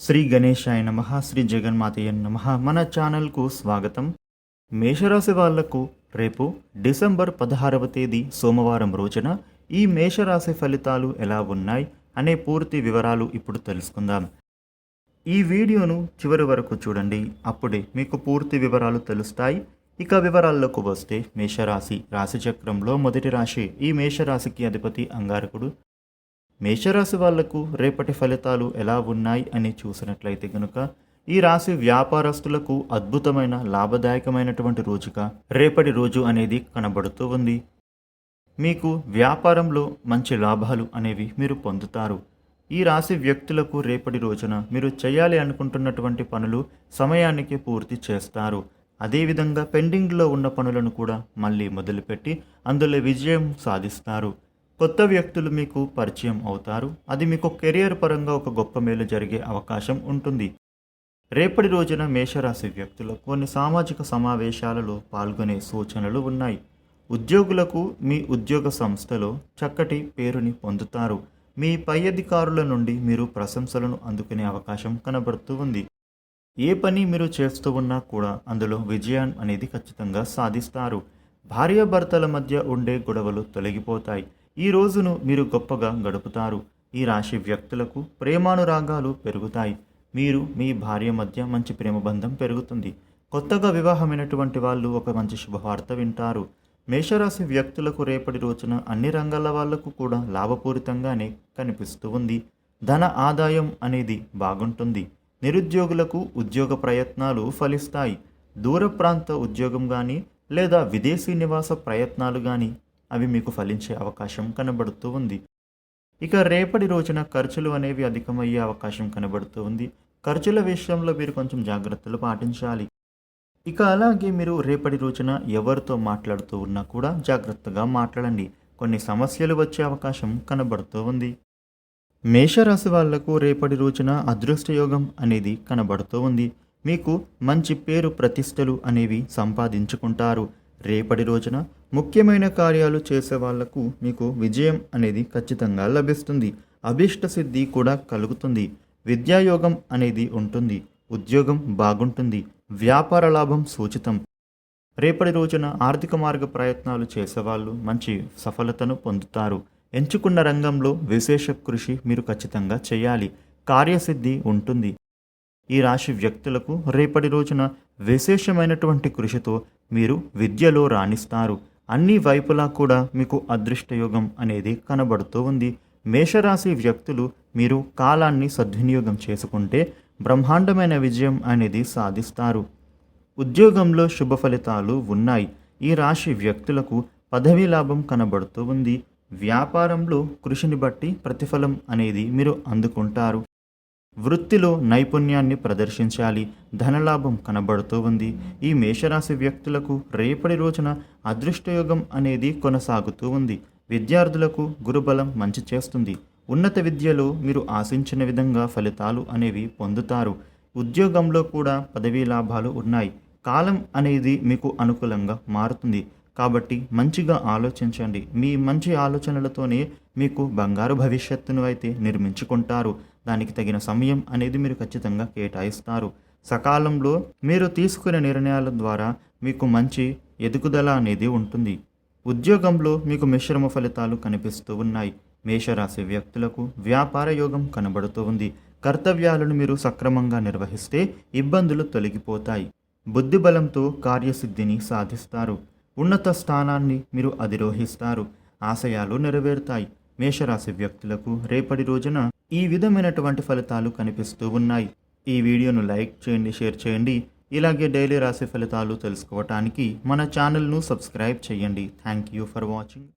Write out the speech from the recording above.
శ్రీ గణేశాయ నమ శ్రీ జగన్మాతయ్య నమ. మన ఛానల్కు స్వాగతం. మేషరాశి వాళ్ళకు రేపు డిసెంబర్ పదహారవ తేదీ సోమవారం రోజున ఈ మేషరాశి ఫలితాలు ఎలా ఉన్నాయి అనే పూర్తి వివరాలు ఇప్పుడు తెలుసుకుందాం. ఈ వీడియోను చివరి వరకు చూడండి. అప్పుడే మీకు పూర్తి వివరాలు తెలుస్తాయి. ఇక వివరాల్లోకి వస్తే మేషరాశి రాశిచక్రంలో మొదటి రాశి ఈ మేషరాశికి అధిపతి అంగారకుడు. మేషరాశి వాళ్ళకు రేపటి ఫలితాలు ఎలా ఉన్నాయి అని చూసినట్లయితే గనుక ఈ రాశి వ్యాపారస్తులకు అద్భుతమైన లాభదాయకమైనటువంటి రోజుగా రేపటి రోజు అనేది కనబడుతూ ఉంది. మీకు వ్యాపారంలో మంచి లాభాలు అనేవి మీరు పొందుతారు. ఈ రాశి వ్యక్తులకు రేపటి రోజున మీరు చేయాలి అనుకుంటున్నటువంటి పనులు సమయానికి పూర్తి చేస్తారు. అదేవిధంగా పెండింగ్లో ఉన్న పనులను కూడా మళ్ళీ మొదలుపెట్టి అందులో విజయం సాధిస్తారు. కొత్త వ్యక్తులు మీకు పరిచయం అవుతారు. అది మీకు కెరియర్ పరంగా ఒక గొప్ప మేలు జరిగే అవకాశం ఉంటుంది. రేపటి రోజున మేషరాశి వ్యక్తులు కొన్ని సామాజిక సమావేశాలలో పాల్గొనే సూచనలు ఉన్నాయి. ఉద్యోగులకు మీ ఉద్యోగ సంస్థలో చక్కటి పేరుని పొందుతారు. మీ పై అధికారుల నుండి మీరు ప్రశంసలను అందుకునే అవకాశం కనబడుతూ ఉంది. ఏ పని మీరు చేస్తూ ఉన్నా కూడా అందులో విజయం అనేది ఖచ్చితంగా సాధిస్తారు. భార్యాభర్తల మధ్య ఉండే గొడవలు తొలగిపోతాయి. ఈ రోజును మీరు గొప్పగా గడుపుతారు. ఈ రాశి వ్యక్తులకు ప్రేమానురాగాలు పెరుగుతాయి. మీరు మీ భార్య మధ్య మంచి ప్రేమబంధం పెరుగుతుంది. కొత్తగా వివాహమైనటువంటి వాళ్ళు ఒక మంచి శుభవార్త వింటారు. మేషరాశి వ్యక్తులకు రేపటి రోజున అన్ని రంగాల వాళ్ళకు కూడా లాభపూరితంగానే కనిపిస్తూ ఉంది. ధన ఆదాయం అనేది బాగుంటుంది. నిరుద్యోగులకు ఉద్యోగ ప్రయత్నాలు ఫలిస్తాయి. దూర ప్రాంత ఉద్యోగం కానీ లేదా విదేశీ నివాస ప్రయత్నాలు కానీ అవి మీకు ఫలించే అవకాశం కనబడుతూ ఉంది. ఇక రేపటి రోజున ఖర్చులు అనేవి అధికమయ్యే అవకాశం కనబడుతూ ఉంది. ఖర్చుల విషయంలో మీరు కొంచెం జాగ్రత్తలు పాటించాలి. ఇక అలాగే మీరు రేపటి రోజున ఎవరితో మాట్లాడుతూ ఉన్నా కూడా జాగ్రత్తగా మాట్లాడండి. కొన్ని సమస్యలు వచ్చే అవకాశం కనబడుతూ ఉంది. మేషరాశి వాళ్ళకు రేపటి రోజున అదృష్టయోగం అనేది కనబడుతూ ఉంది. మీకు మంచి పేరు ప్రతిష్టలు అనేవి సంపాదించుకుంటారు. రేపటి రోజున ముఖ్యమైన కార్యాలు చేసే వాళ్ళకు మీకు విజయం అనేది ఖచ్చితంగా లభిస్తుంది. అభిష్ట సిద్ధి కూడా కలుగుతుంది. విద్యాయోగం అనేది ఉంటుంది. ఉద్యోగం బాగుంటుంది. వ్యాపార లాభం సూచితం. రేపటి రోజున ఆర్థిక మార్గ ప్రయత్నాలు చేసేవాళ్ళు మంచి సఫలతను పొందుతారు. ఎంచుకున్న రంగంలో విశేష కృషి మీరు ఖచ్చితంగా చేయాలి. కార్యసిద్ధి ఉంటుంది. ఈ రాశి వ్యక్తులకు రేపటి రోజున విశేషమైనటువంటి కృషితో మీరు విద్యలో రాణిస్తారు. అన్ని వైపులా కూడా మీకు అదృష్టయోగం అనేది కనబడుతూ ఉంది. మేషరాశి వ్యక్తులు మీరు కాలాన్ని సద్వినియోగం చేసుకుంటే బ్రహ్మాండమైన విజయం అనేది సాధిస్తారు. ఉద్యోగంలో శుభ ఫలితాలు ఉన్నాయి. ఈ రాశి వ్యక్తులకు పదవీ లాభం కనబడుతూ ఉంది. వ్యాపారంలో కృషిని బట్టి ప్రతిఫలం అనేది మీరు అందుకుంటారు. వృత్తిలో నైపుణ్యాన్ని ప్రదర్శించాలి. ధనలాభం కనబడుతూ ఉంది. ఈ మేషరాశి వ్యక్తులకు రేపటి రోజున అదృష్టయోగం అనేది కొనసాగుతూ ఉంది. విద్యార్థులకు గురుబలం మంచి చేస్తుంది. ఉన్నత విద్యలో మీరు ఆశించిన విధంగా ఫలితాలు అనేవి పొందుతారు. ఉద్యోగంలో కూడా పదవీ లాభాలు ఉన్నాయి. కాలం అనేది మీకు అనుకూలంగా మారుతుంది. కాబట్టి మంచిగా ఆలోచించండి. మీ మంచి ఆలోచనలతోనే మీకు బంగారు భవిష్యత్తును అయితే నిర్మించుకుంటారు. దానికి తగిన సమయం అనేది మీరు ఖచ్చితంగా కేటాయిస్తారు. సకాలంలో మీరు తీసుకునే నిర్ణయాల ద్వారా మీకు మంచి ఎదుగుదల అనేది ఉంటుంది. ఉద్యోగంలో మీకు మిశ్రమ ఫలితాలు కనిపిస్తూ ఉన్నాయి. మేషరాశి వ్యక్తులకు వ్యాపార యోగం కనబడుతూ ఉంది. కర్తవ్యాలను మీరు సక్రమంగా నిర్వహిస్తే ఇబ్బందులు తొలగిపోతాయి. బుద్ధిబలంతో కార్యసిద్ధిని సాధిస్తారు. ఉన్నత స్థానాన్ని మీరు అధిరోహిస్తారు. ఆశయాలు నెరవేరుతాయి. మేషరాశి వ్యక్తులకు రేపటి రోజున ఈ విధమైనటువంటి ఫలితాలు కనిపిస్తూ ఉన్నాయి. ఈ వీడియోను లైక్ చేయండి షేర్ చేయండి. ఇలాగే డైలీ రాశి ఫలితాలు తెలుసుకోవటానికి మన ఛానల్ను సబ్స్క్రైబ్ చేయండి. Thank you for watching.